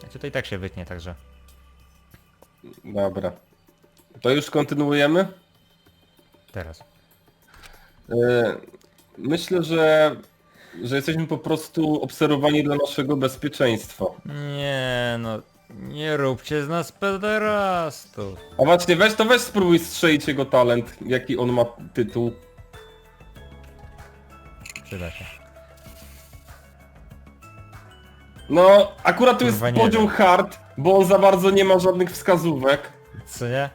Znaczy to i tak się wytnie, także... Dobra. To już kontynuujemy? Teraz. E, Myślę, że, że jesteśmy po prostu obserwowani dla naszego bezpieczeństwa. Nie no... Nie róbcie z nas pederastów. A właśnie, weź to weź spróbuj strzelić jego talent, jaki on ma tytuł. Przyda się. No, akurat tu jest Kurwa, nie poziom wiem. hard, bo on za bardzo nie ma żadnych wskazówek. Co nie?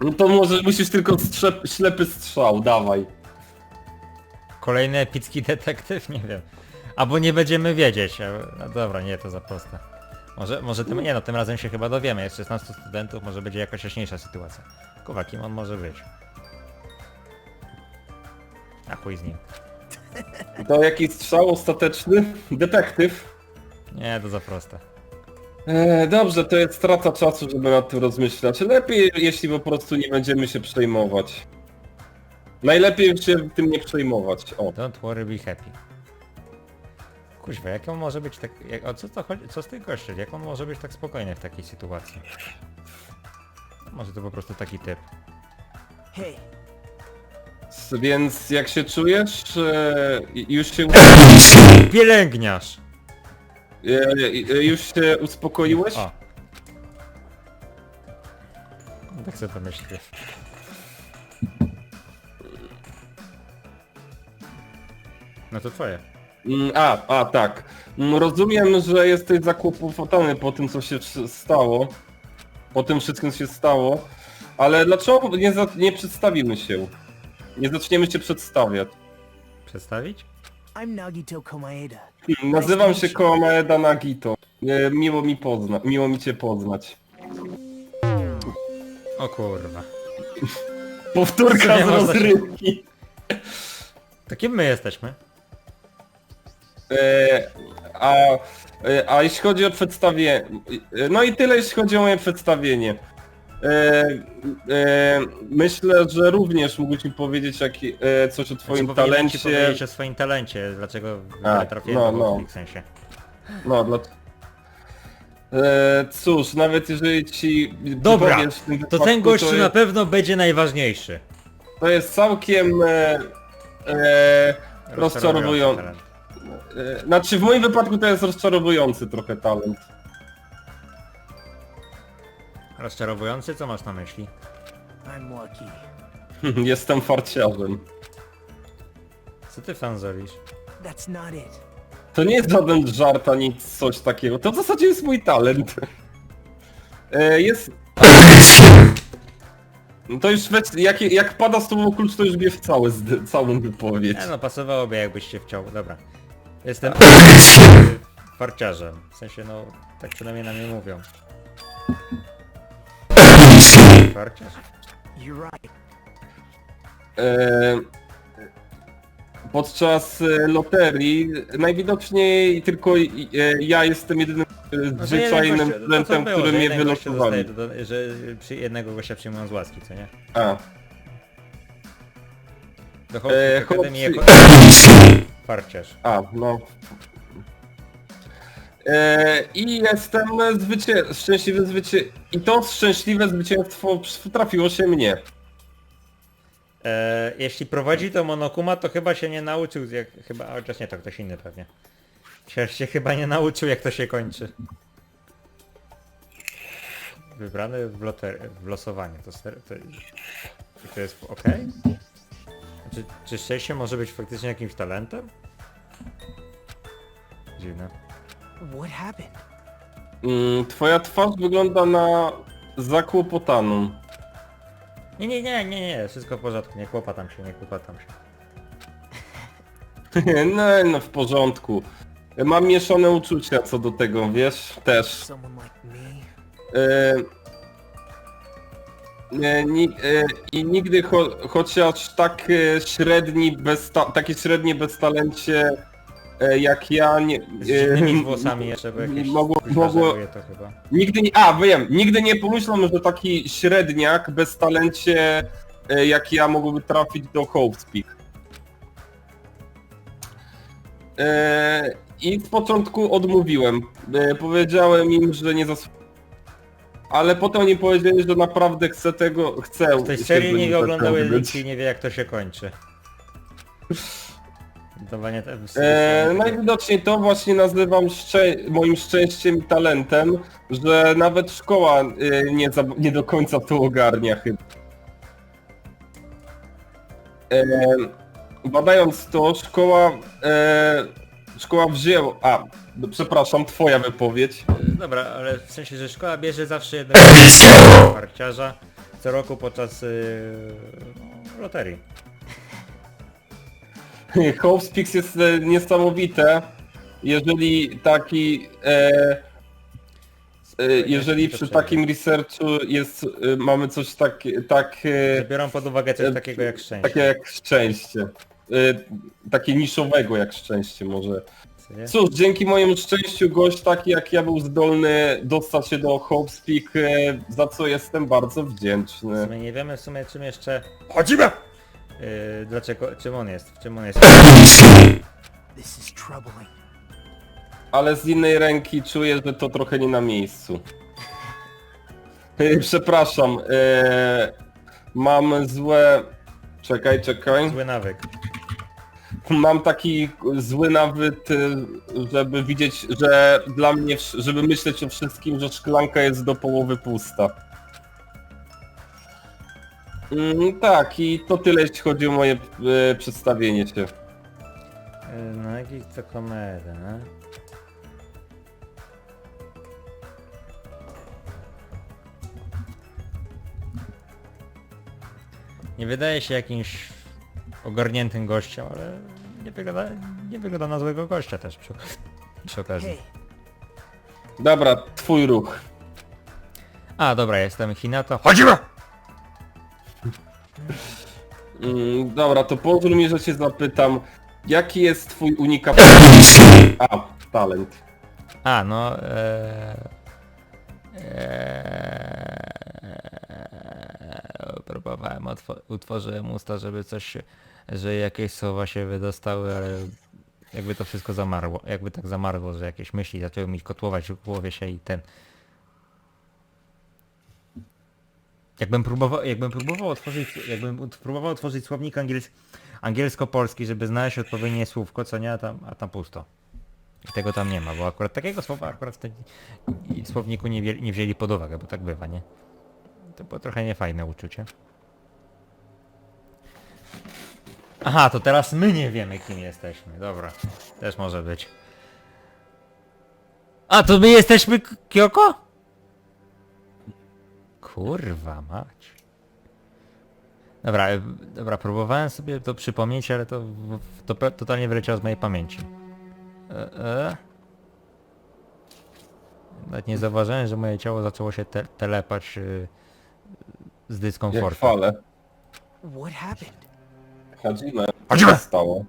No to może musisz tylko strze- ślepy strzał, dawaj. Kolejny epicki detektyw? Nie wiem. Albo nie będziemy wiedzieć. a- No dobra, nie, to za proste. Może, może tym, nie no, tym razem się chyba dowiemy. Jest 16 studentów, może będzie jakaś jaśniejsza sytuacja. Kuwa, kim on może być? A chuj z nim. To jaki strzał ostateczny? Detektyw. Nie, to za proste. E, dobrze, to jest strata czasu, żeby nad tym rozmyślać. Lepiej, jeśli po prostu nie będziemy się przejmować. Najlepiej się tym nie przejmować. O. Don't worry, be happy. Kuźwa, jak on może być tak... Jak, o co to chodzi? Co z tych gości? Jak on może być tak spokojny w takiej sytuacji? Może to po prostu taki typ. Hey, Więc jak się czujesz? E, już się... Pielęgniarz! E, e, już się uspokoiłeś? O. Tak sobie to myślę. No to twoje. Mm, A, a tak. Mm, Rozumiem, że jesteś zakłopotany po tym, co się stało. Po tym wszystkim, co się stało. Ale dlaczego nie, za, nie przedstawimy się? Nie zaczniemy się przedstawiać. Przedstawić? I'm Nagito Komaeda. Hmm, Nazywam się Komaeda Nagito. E, Miło mi pozna, miło mi cię poznać. O kurwa. Powtórka Nie z można się- rozrywki. To kim my jesteśmy? E, a, e, a jeśli chodzi o przedstawienie... No i tyle jeśli chodzi o moje przedstawienie. E, e, myślę, że również mógłbyś mi powiedzieć jak, e, coś o twoim Znaczy, powinienem ci talencie. powiedzieć o swoim talencie, dlaczego A, A, trafiłem no, no, no. w sensie. No, dla... Cóż, nawet jeżeli ci Dobra, powiesz To wypadku, ten gościu to na jest, pewno będzie najważniejszy. to jest całkiem e, e, rozczarowujący. Znaczy w moim wypadku to jest rozczarowujący trochę talent. Rozczarowujący? Co masz na myśli? I'm lucky. Jestem farciarzem. Co ty fanzolisz? That's not it. To nie jest żaden żart ani coś takiego. To w zasadzie jest mój talent. E, jest... To już weź, jak, jak pada słowo klucz, to już bierz całe, zd- całą wypowiedź. Nie no, pasowałoby jakbyś się chciał. Dobra. Jestem farciarzem. W sensie no, tak przynajmniej na mnie mówią. Farciarz? E, podczas e, loterii najwidoczniej tylko i- e, ja jestem jedynym e, No to zwyczajnym gościu- to co studentem, było, który że mnie jeden gościu wylosowali. dostaje do- Że przy jednego gościa przyjmują z łaski, co nie? A, Do Hopkins E, Academy chłopcy- jako farciarz. a, no. E, I jestem zwycię... szczęśliwy zwycię... I to szczęśliwe zwycięstwo trafiło się mnie. E, jeśli prowadzi to Monokuma, to chyba się nie nauczył, jak, chyba, a chociaż nie, to ktoś inny pewnie. Się, się chyba nie nauczył, jak to się kończy. Wybrany w, loter, w losowanie, to, ster, to, to jest ok? Czy, czy szczęście może być faktycznie jakimś talentem? Dziwne. What happened? Mm, Twoja twarz wygląda na zakłopotaną. Nie, nie, nie, nie, nie, wszystko w porządku, nie kłopatam się, nie kłopatam się. no, no w porządku. Mam mieszane uczucia co do tego, wiesz? Też. Someone like me? E, e, ni, e, I nigdy cho, chociaż tak e, średni, bez ta, takie średnie beztalencie e, jak ja nie... Z dziwnymi e, włosami jeszcze, bo jakieś mogło, kuźwa mogło, to chyba. Nigdy nie, a wiem, nigdy nie pomyślałem, że taki średniak bez talencie e, jak ja mógłby trafić do Hope's Peak. E, I z początku odmówiłem. E, Powiedziałem im, że nie zasługuję. Ale potem oni powiedzieli, że naprawdę chcę tego, chcę. W tej się serii nie oglądały zaciągnąć. i nie wie jak to się kończy. Dawanie te... E, najwidoczniej to właśnie nazywam szczę moim szczęściem i talentem, że nawet szkoła e, nie, za nie do końca to ogarnia chyba. E, badając to, szkoła, e, szkoła wzięła... A, no, przepraszam, twoja wypowiedź. Dobra, ale w sensie, że szkoła bierze zawsze jednego parciarza co roku podczas yy, no, loterii. Hopespix jest e, niesamowite, jeżeli taki... E, e, jeżeli przy takim researchu jest, e, mamy coś tak, tak, e, Biorą pod uwagę coś takiego jak szczęście. takie jak szczęście. E, Takie niszowego jak szczęście może. co nie? Cóż, dzięki mojemu szczęściu gość taki jak ja był zdolny dostać się do Hopespeak, e, za co jestem bardzo wdzięczny. My nie wiemy w sumie czym jeszcze... Chodzimy! Yy, dlaczego, czym on jest, w czym on jest. This is troubling. Ale z innej ręki czuję, że to trochę nie na miejscu. E, Przepraszam, e, mam złe... Czekaj, czekaj. Zły nawyk. Mam taki zły nawyk, y, żeby widzieć, że dla mnie, wsz- żeby myśleć o wszystkim, że szklanka jest do połowy pusta. Mm, tak, i to tyle jeśli chodzi o moje e, przedstawienie się. Yy, no jakich to komedy, no? Nie wydaje się jakimś ogarniętym gościem, ale nie wygląda, nie wygląda na złego gościa też przy, przy okazji. Hey, Dobra, twój ruch. A dobra, jestem Hinata. Chodzimy! Mm, dobra, to pozwól mi, że cię zapytam, jaki jest twój unikat... A, talent. A, no... Ee, ee, próbowałem, otwo- utworzyłem usta, żeby coś się, że jakieś słowa się wydostały, ale jakby to wszystko zamarło, jakby tak zamarło, że jakieś myśli zaczęły mi kotłować w głowie się i ten... Jakbym próbował, jakbym próbował otworzyć, jakbym próbował otworzyć słownik angiels angielsko-polski, żeby znaleźć odpowiednie słówko, co nie, a tam, a tam pusto. I tego tam nie ma, bo akurat takiego słowa akurat w słowniku nie, wzięli- nie wzięli pod uwagę, bo tak bywa, nie? To było trochę niefajne uczucie. Aha, to teraz my nie wiemy kim jesteśmy, dobra. Też może być. A, to my jesteśmy K- Kyoko? Kurwa mać. Dobra, e, dobra, próbowałem sobie to przypomnieć, ale to, to totalnie wyleciało z mojej pamięci. E, e. Nawet nie zauważyłem, że moje ciało zaczęło się te telepać y, z Jak dyskomfortu. fale. what happened? Hadzime, Hadzime! stało?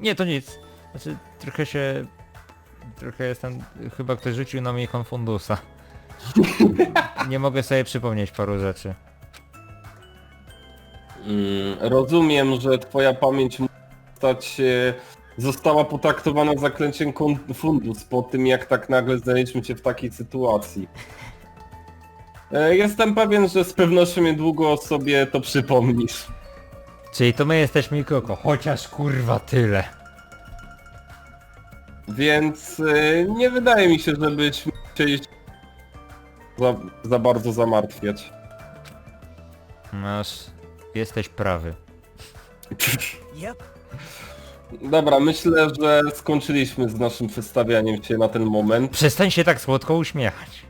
Nie, to nic. Znaczy, trochę się... Trochę jestem... Chyba ktoś rzucił na mnie konfundusa. Nie mogę sobie przypomnieć paru rzeczy. Mm, rozumiem, że twoja pamięć stać się... Została potraktowana zaklęciem fundus po tym, jak tak nagle znaleźliśmy się w takiej sytuacji. E, Jestem pewien, że z pewnością niedługo sobie to przypomnisz. Czyli to my jesteśmy Koko, chociaż kurwa tyle. Więc e, nie wydaje mi się, żebyśmy chcieli za, za bardzo zamartwiać. Masz... Jesteś prawy. Yep. Dobra, myślę, że skończyliśmy z naszym przedstawianiem się na ten moment. Przestań się tak słodko uśmiechać.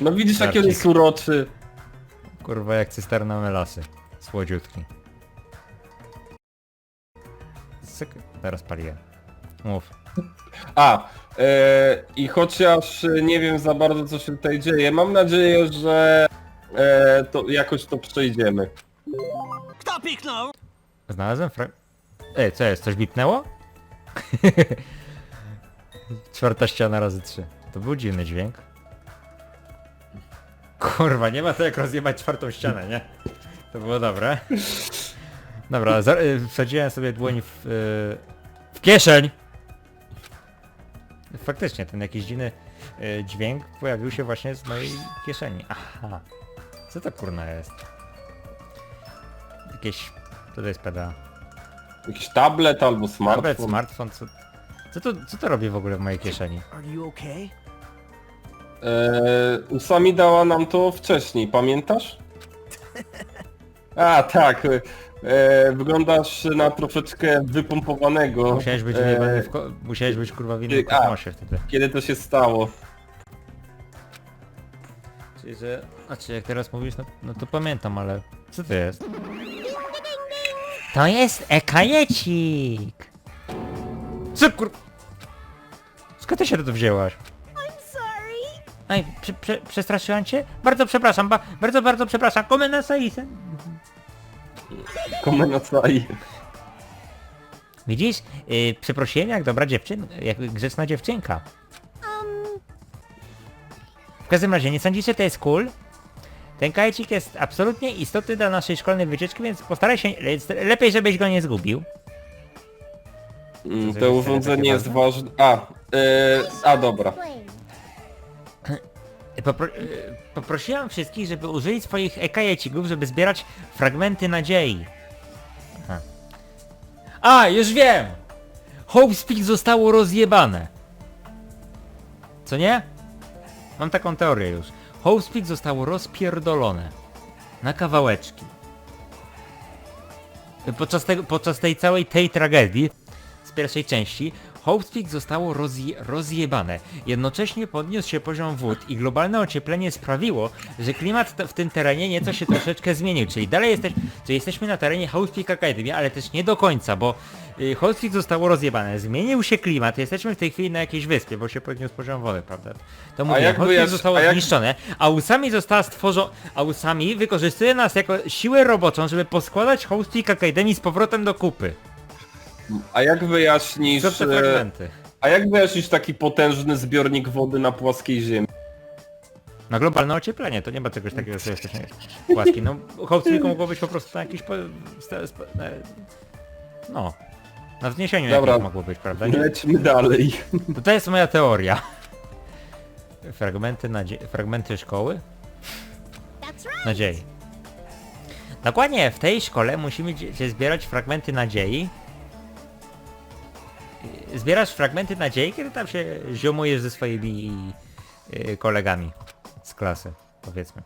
No widzisz, jaki on Żarcik. jest uroczy. Kurwa jak cysterna melasy. Słodziutki. Syk... Teraz paliłem. Mów. A, e, i chociaż nie wiem za bardzo co się tutaj dzieje, mam nadzieję, że e, to jakoś to przejdziemy. Kto piknął? Znalazłem fra... Ej, co jest? Coś bipnęło? Czwarta ściana razy trzy. To był dziwny dźwięk. Kurwa, nie ma to jak rozjebać czwartą ścianę, nie? To było dobre. Dobra, za- y, wsadziłem sobie dłoń w, y, kieszeń! Faktycznie, ten jakiś dziwny e, dźwięk pojawił się właśnie z mojej kieszeni. Aha. Co to kurna jest? Jakieś... Co to jest PDA? Jakiś tablet albo smartfon. Tablet, smartfon, co... Co to, co to robi w ogóle w mojej kieszeni? Are you okay? Eee, Usami dała nam to wcześniej, pamiętasz? A, tak. E, wyglądasz na troszeczkę wypompowanego. Musiałeś być, e, wyjebany w ko- musiałeś być kurwa w innym ty- a. kosmosie wtedy. Kiedy to się stało? Czyli, że... Znaczy, jak teraz mówisz, no, no to pamiętam, ale... Co to jest? To jest ekajecik! Co kur... Skąd ty się to wzięłaś? Sorry. Ej, prze, prze, przestraszyłam cię? Bardzo przepraszam, ba, bardzo, bardzo przepraszam. Komenda Komenasai. Widzisz? Yy, przeprosiłem jak dobra dziewczyn, jak grzeczna dziewczynka. Um, W każdym razie, nie sądzisz, że to jest cool? Ten kajcik jest absolutnie istotny dla naszej szkolnej wycieczki, więc postaraj się, le- lepiej żebyś go nie zgubił. Mm, To jest urządzenie jest ważne? A, e, a dobra. Popro yy, poprosiłam wszystkich, żeby użyli swoich ekajecików, żeby zbierać fragmenty nadziei. Aha. A, już wiem! Hope Speak zostało rozjebane. Co nie? Mam taką teorię już. Hope Speak zostało rozpierdolone. Na kawałeczki. Podczas, tego, podczas tej całej tej tragedii z pierwszej części Hopespeak zostało rozje, rozjebane. Jednocześnie podniósł się poziom wód i globalne ocieplenie sprawiło, że klimat w tym terenie nieco się troszeczkę zmienił. Czyli dalej jesteś, czyli jesteśmy na terenie Hopespeak Academy, ale też nie do końca, bo y, zostało rozjebane. Zmienił się klimat, jesteśmy w tej chwili na jakiejś wyspie, bo się podniósł poziom wody, prawda? To mówię, Hopespeak wyjaś- zostało a jak- zniszczone, a Usami została stworzona, a Usami wykorzystuje nas jako siłę roboczą, żeby poskładać Hopespeak Academy z powrotem do kupy. A jak wyjaśnisz... Te e, fragmenty? A jak wyjaśnisz taki potężny zbiornik wody na płaskiej ziemi? Na globalne ocieplenie, to nie ma czegoś takiego, że jesteśmy płaski. No, Hopespeaku mogło być po prostu na jakiś... Po, no. Na wzniesieniu Dobra. mogło być, prawda? Nie? Lećmy dalej. To, to jest moja teoria. Fragmenty, nadzie- fragmenty szkoły? Nadziei. Dokładnie, w tej szkole musimy się zbierać fragmenty nadziei. Zbierasz fragmenty nadziei, kiedy tam się ziomujesz ze swoimi yy, kolegami z klasy, powiedzmy.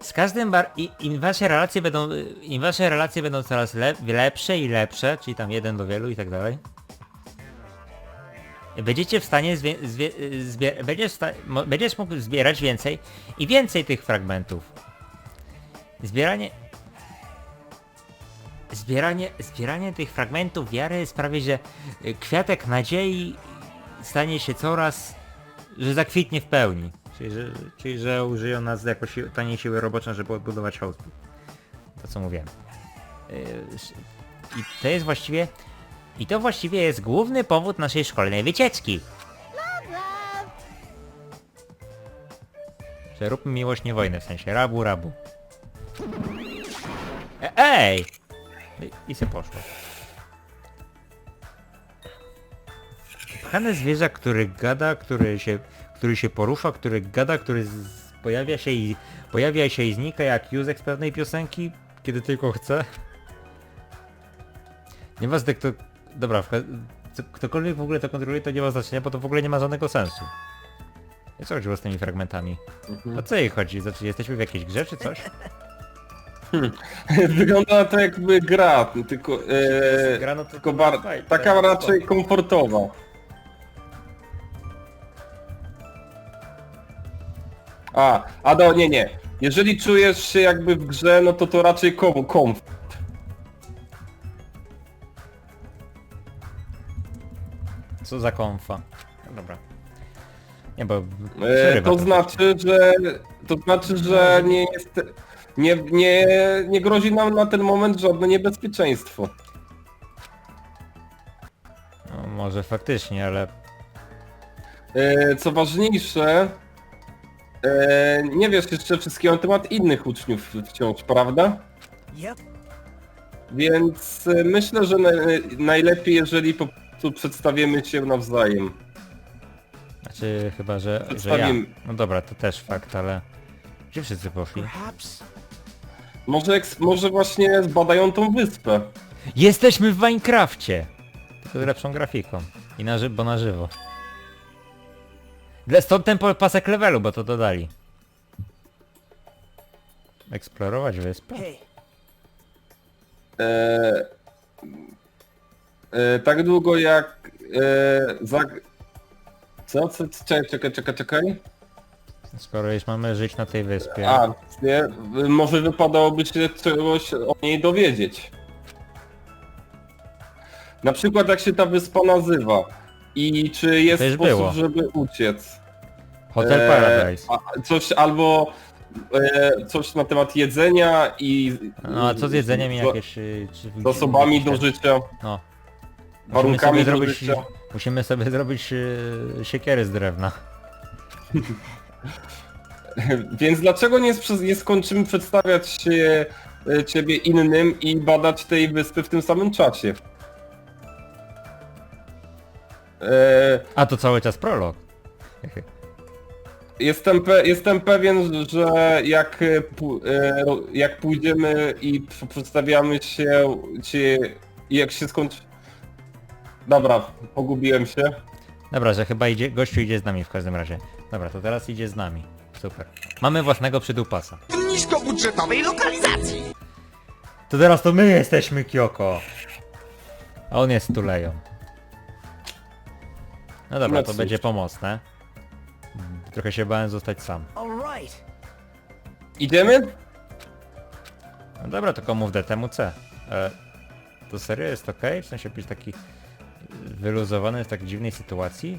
Z każdym bar... i- im wasze relacje będą... yy, im wasze relacje będą coraz le... lepsze i lepsze, czyli tam jeden do wielu i tak dalej. Będziecie w stanie zwie, będziesz, będziesz mógł zbierać więcej i więcej tych fragmentów. Zbieranie... Zbieranie, zbieranie tych fragmentów wiary sprawi, że y, kwiatek nadziei stanie się coraz... że zakwitnie w pełni. Czyli że, czyli, że użyją nas jako si taniej siły roboczej, żeby odbudować host. To co mówiłem. Y, I to jest właściwie... I to właściwie jest główny powód naszej szkolnej wycieczki. Love, love. Że róbmy miłość, nie wojnę, w sensie rabu, rabu. E ej! I, I se poszło. Kochane zwierzę, który gada, który się, który się porusza, który gada, który z, pojawia się i pojawia się i znika jak Józek z pewnej piosenki, kiedy tylko chce. Nieważne kto... Dobra, ktokolwiek w ogóle to kontroluje, to nie ma znaczenia, bo to w ogóle nie ma żadnego sensu. Nie co chodziło z tymi fragmentami? O co jej chodzi? Znaczy jesteśmy w jakiejś grze czy coś? Wygląda to jakby gra, tylko, e, no to- tylko bar, Fajnie, taka fajnie, raczej spoko. komfortowa. A, a do, nie, nie. Jeżeli czujesz się jakby w grze, no to to raczej kom, komf. Co za konfa? No dobra. Nie, bo... E, przerywa to trochę. znaczy, że to znaczy, że nie jest nie, nie, nie grozi nam na ten moment żadne niebezpieczeństwo. No, może faktycznie, ale... E, co ważniejsze, e, nie wiesz jeszcze wszystkiego na temat innych uczniów wciąż, prawda? Yep. Więc y, myślę, że na, najlepiej, jeżeli po prostu przedstawimy się nawzajem. Znaczy chyba, że, że ja. Przedstawimy. No dobra, to też fakt, ale... Gdzie wszyscy poszli? Perhaps Może, eks- może właśnie zbadają tą wyspę. Jesteśmy w Minecrafcie! Tylko z lepszą grafiką. I na ży bo na żywo. Dla- Stąd ten po- pasek levelu, bo to dodali. Eksplorować wyspę? hey, E, e, tak długo jak... E, za... Co? Co? co? Czekaj, czekaj, czekaj, czekaj. Skoro już mamy żyć na tej wyspie. A, nie? Może wypadałoby się czegoś o niej dowiedzieć. Na przykład jak się ta wyspa nazywa i czy jest już sposób, było. żeby uciec. Hotel E, Paradise. a- Coś albo e, coś na temat jedzenia i... No a co z jedzeniem i jakieś... y, Czy, Zasobami do jakieś- życia, No. Musimy warunkami sobie do zrobić, życia. musimy sobie zrobić y, siekiery z drewna. Więc dlaczego nie, nie skończymy przedstawiać się e, ciebie innym i badać tej wyspy w tym samym czasie? E, A to cały czas prolog. Jestem, pe jestem pewien, że jak, e, e, jak pójdziemy i przedstawiamy się, i jak się skończy... Dobra, pogubiłem się. Dobra, że chyba idzie, gościu idzie z nami w każdym razie. Dobra, to teraz idzie z nami. Super. Mamy własnego przydupasa. niskobudżetowej lokalizacji. To teraz to my jesteśmy Kyoko. A on jest Tuleją. No dobra, to będzie pomocne. Trochę się bałem zostać sam. Idziemy? No dobra, tylko mów D temu C. E, to serio jest ok? W sensie być taki wyluzowany w tak dziwnej sytuacji?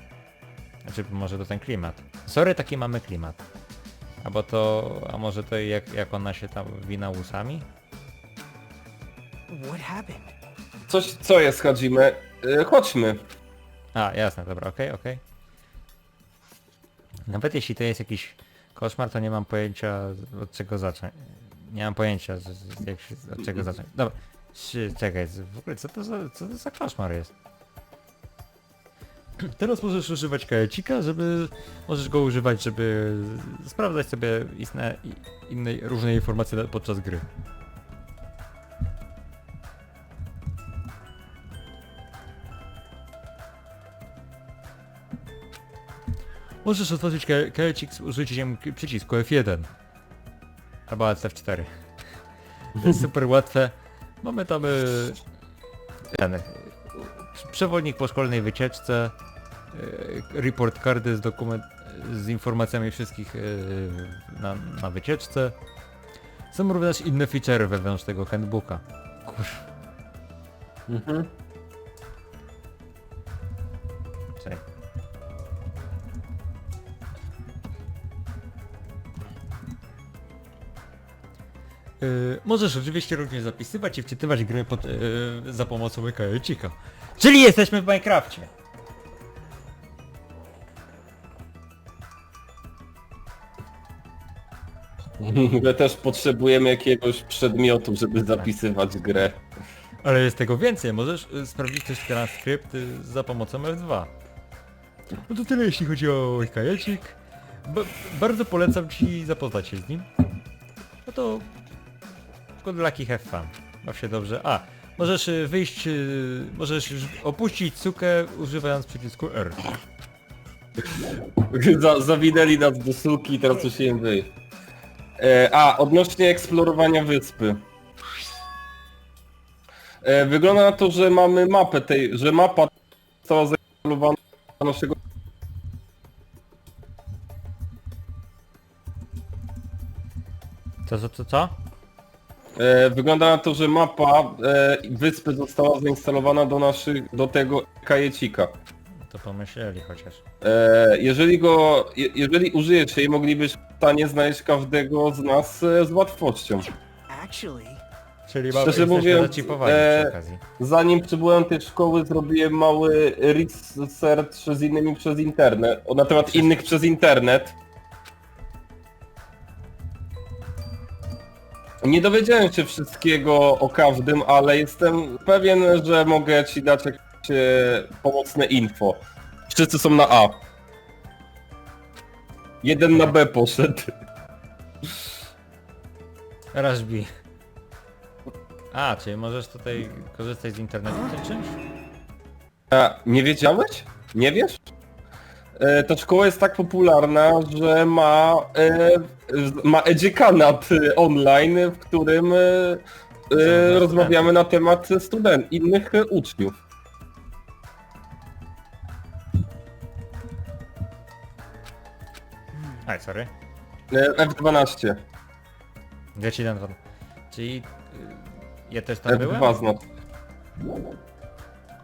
Znaczy może to ten klimat. Sorry, taki mamy klimat. Albo to, a może to jak, jak ona się tam wina łusami? What happened? Coś, co jest, Hadzimy? E, chodźmy. A, jasne, dobra, okej, okej. Nawet jeśli to jest jakiś koszmar, to nie mam pojęcia od czego zacząć. Nie mam pojęcia z, z, jak się, od czego zacząć. Dobra, Szy- czekaj, z- w ogóle co to za, co to za koszmar jest? Teraz możesz używać kajecika, żeby... Możesz go używać, żeby sprawdzać sobie istne, inne różne informacje podczas gry. Możesz otworzyć ka- kajecik z użyciem przycisku F1. Albo Alt F4. To jest super łatwe. Mamy tam y, ten przewodnik po szkolnej wycieczce, y, report cardy z dokument z informacjami wszystkich y, na, na wycieczce. Są również inne feature wewnątrz tego handbooka. Kur... Mhm. Czekaj. Yy, możesz oczywiście również zapisywać i wczytywać gry pod, yy, za pomocą kajecika. Czyli jesteśmy w Minecrafcie! My też potrzebujemy jakiegoś przedmiotu, żeby zapisywać grę. Ale jest tego więcej, możesz y, sprawdzić też transkrypt y, za pomocą F2. No to tyle jeśli chodzi o kajecik. Ba bardzo polecam ci zapoznać się z nim. No to... Good luck i have fun. Baw się dobrze. A, możesz y, wyjść, y, możesz już opuścić sukę używając przycisku R. Za, zawinęli nas do suki i teraz musimy wyjść. E, a, odnośnie eksplorowania wyspy. E, wygląda na to, że mamy mapę tej, że mapa została zainstalowana do naszego... Co, co, co, co? E, wygląda na to, że mapa e, wyspy została zainstalowana do naszych, do tego kajecika. To pomyśleli chociaż. E, jeżeli go, je, jeżeli użyjesz jej, moglibyśmy w stanie znaleźć każdego z nas z łatwością. Actually, Czyli Szczerze mamy, jesteśmy mówiąc, e, przy okazji. Zanim przybyłem do tej szkoły, zrobiłem mały research z innymi przez internet, o, na temat innych przez internet. Nie dowiedziałem się wszystkiego o każdym, ale jestem pewien, że mogę ci dać jakieś e, pomocne info. Wszyscy są na A. Jeden na B poszedł. Rashby. A, czyli możesz tutaj korzystać z internetu tym czymś? A, nie wiedziałeś? Nie wiesz? E, ta szkoła jest tak popularna, że ma, e, ma edzykanat e, online, w którym e, rozmawiamy na temat student, innych uczniów. Aj, sorry. E, F12. Ja ci dam. Czyli... y, Ja też tam byłem? F2 znaczy.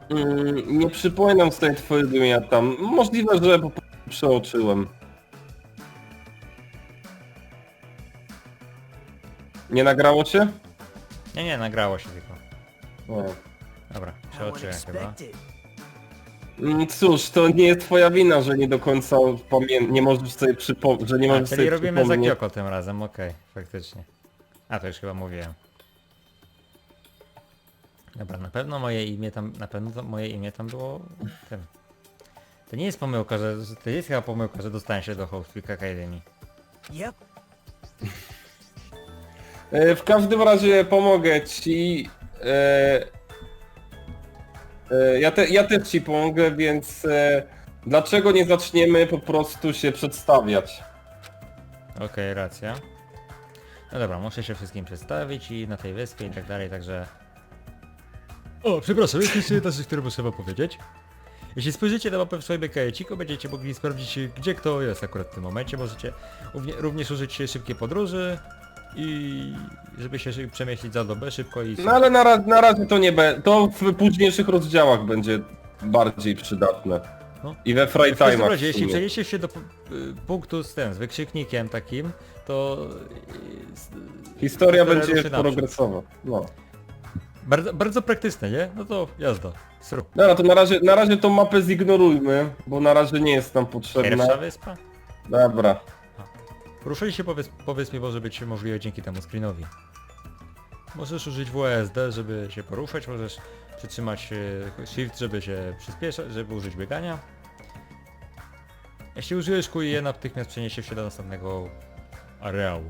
Mm, nie przypominam sobie twojego imienia tam. Możliwe, że po prostu przeoczyłem. Nie nagrało cię? Nie, nie, nagrało się tylko. O. Dobra, przeoczyłem chyba. Mm, Cóż, to nie jest twoja wina, że nie do końca pamię... nie możesz sobie przypomnieć, że nie A, możesz czyli sobie robimy za przypomnieć. Kyoko tym razem, okej, faktycznie. A, to już chyba mówiłem. Dobra, na pewno moje imię tam, na pewno to moje imię tam było tym. To nie jest pomyłka, że, że to jest chyba pomyłka, że dostałem się do Host Week Academy. Yep. E, W każdym razie pomogę ci. E, e, ja, te, ja też ci pomogę, więc e, dlaczego nie zaczniemy po prostu się przedstawiać? Okej, racja. No dobra, muszę się wszystkim przedstawić i na tej wyspie i tak dalej, także... O, przepraszam, jest jeszcze jedna rzecz, którą muszę wam powiedzieć. Jeśli spojrzycie na mapę w swoim kajeciku, będziecie mogli sprawdzić, gdzie kto jest akurat w tym momencie. Możecie równie, również użyć szybkiej podróży i żeby się przemieścić za dobę szybko i... No ale na, ra- na razie to nie będzie. To w późniejszych rozdziałach będzie bardziej przydatne. No. I we W każdym time'ach. razie, w jeśli przejdziecie się do pu- y, punktu z tym, z wykrzyknikiem takim, to... y, s- Historia będzie ruszy naprzód. progresowa. No. Bardzo, bardzo praktyczne, nie? No to jazda. Srób. Dobra, to na razie, na razie tą mapę zignorujmy, bo na razie nie jest nam potrzebna. Pierwsza wyspa? Dobra. Ruszali się po, wysp po wyspie może być możliwe dzięki temu screenowi. Możesz użyć WSD, żeby się poruszać, możesz przytrzymać e, Shift, żeby się przyspieszać, żeby użyć biegania. Jeśli użyjesz QE, natychmiast przeniesiesz się do następnego areału.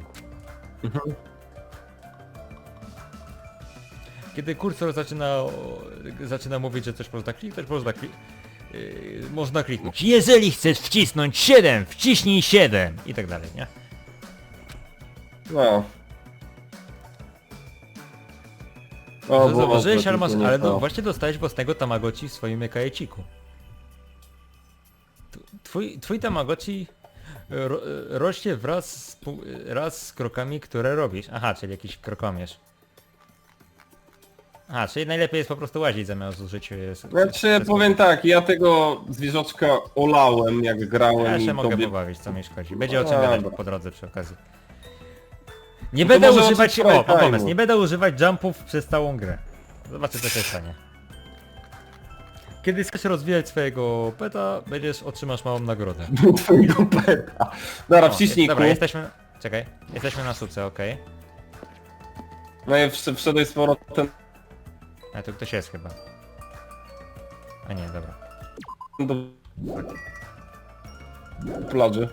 Kiedy kursor zaczyna, zaczyna mówić, że coś można kliknąć, można, kli yy, można kliknąć. Jeżeli chcesz wcisnąć 7, wciśnij 7 i tak dalej, nie? No. O, bo- zauważyłeś, ale, masz, ale no, właśnie dostałeś własnego Tamagotchi w swoim kajeciku. Tw- Twój, twój Tamagotchi ro, rośnie wraz z, pu- e, raz z krokami, które robisz. Aha, czyli jakiś krokomierz. Aha, czyli najlepiej jest po prostu łazić zamiast użyć... e, s- Znaczy, s- powiem tak, ja tego zwierzaczka olałem, jak Ja grałem się i mogę tobie... pobawić, co mi szkodzi. Będzie o czym Dobra. gadać po drodze przy okazji. Nie No to będę może używać... O, pomysł, Time'u. nie będę używać jumpów przez całą grę. Zobaczę co się stanie. Kiedy chcesz rozwijać swojego peta, będziesz otrzymasz małą nagrodę. twojego peta. Dobra, O, wciśnij Dobra, jesteśmy... Czekaj, jesteśmy na suce, okej. No i wszedł- wszedłeś z powrotem A tu ktoś jest chyba. A nie, dobra. do plaży.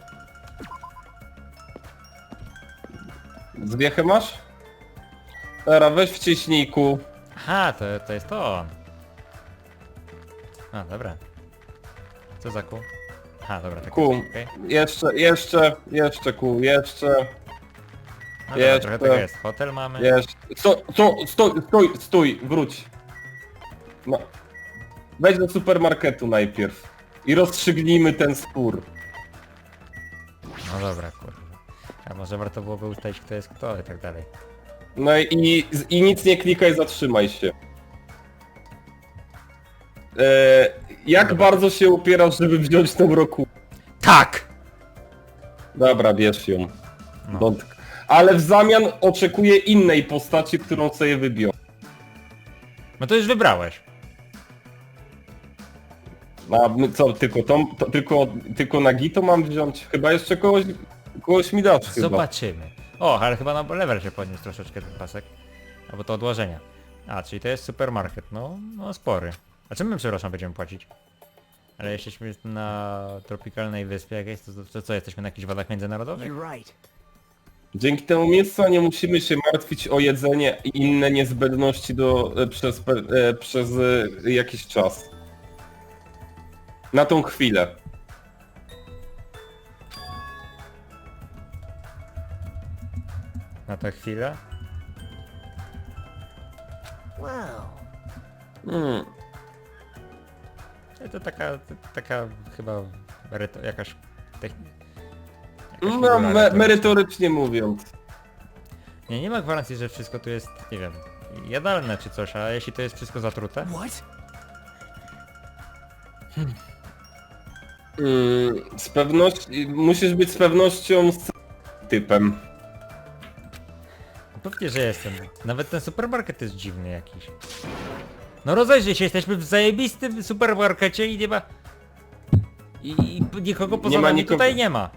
Zwiechę masz? Dobra, weź wciśnij kół. Aha, to, to jest to on. A, dobra. Co za kół? Aha, dobra, tak Kół. okej. Jeszcze, jeszcze, jeszcze kół, jeszcze, No dobra, Jeszcze. trochę tego jest. Hotel mamy. jeszcze. Sto, sto, stój, stój, stój, wróć. No. Wejdź do supermarketu najpierw. I rozstrzygnijmy ten spór. No dobra, kurwa. A może warto byłoby ustalić kto jest kto i tak dalej. No i, i nic nie klikaj, zatrzymaj się. E, jak Dobra. bardzo się upierasz, żeby wziąć tą roku? Tak! Dobra, bierz ją. No. Don't- Ale w zamian oczekuję innej postaci, którą sobie wybiorę. No to już wybrałeś. A my co, tylko tą, to, tylko, tylko Nagito mam wziąć? Chyba jeszcze kogoś, kogoś mi dasz chyba. Zobaczymy. O, ale chyba na level się podniósł troszeczkę ten pasek. Albo to odłożenia. A, czyli to jest supermarket, no, no spory. A czym my, przepraszam, będziemy płacić? Ale jesteśmy na tropikalnej wyspie jakiejś, to, to, to co, jesteśmy na jakichś wodach międzynarodowych? You're right. Dzięki temu miejscu nie musimy się martwić o jedzenie i inne niezbędności do, e, przez, e, przez e, jakiś czas. Na tą chwilę. Na tę chwilę? Wow. Hmm. To taka, taka chyba jakaś technika. No, me merytorycznie mówiąc. Nie, nie ma gwarancji, że wszystko tu jest, nie wiem, jadalne czy coś, a jeśli to jest wszystko zatrute? What? Mm, z pewnością... Musisz być z pewnością z typem. Pewnie, że jestem. Nawet ten supermarket jest dziwny jakiś. No rozejrzyj się, jesteśmy w zajebistym supermarkecie i nie ma... I, i nikogo poza Nie ma nami nikogo. tutaj nie ma.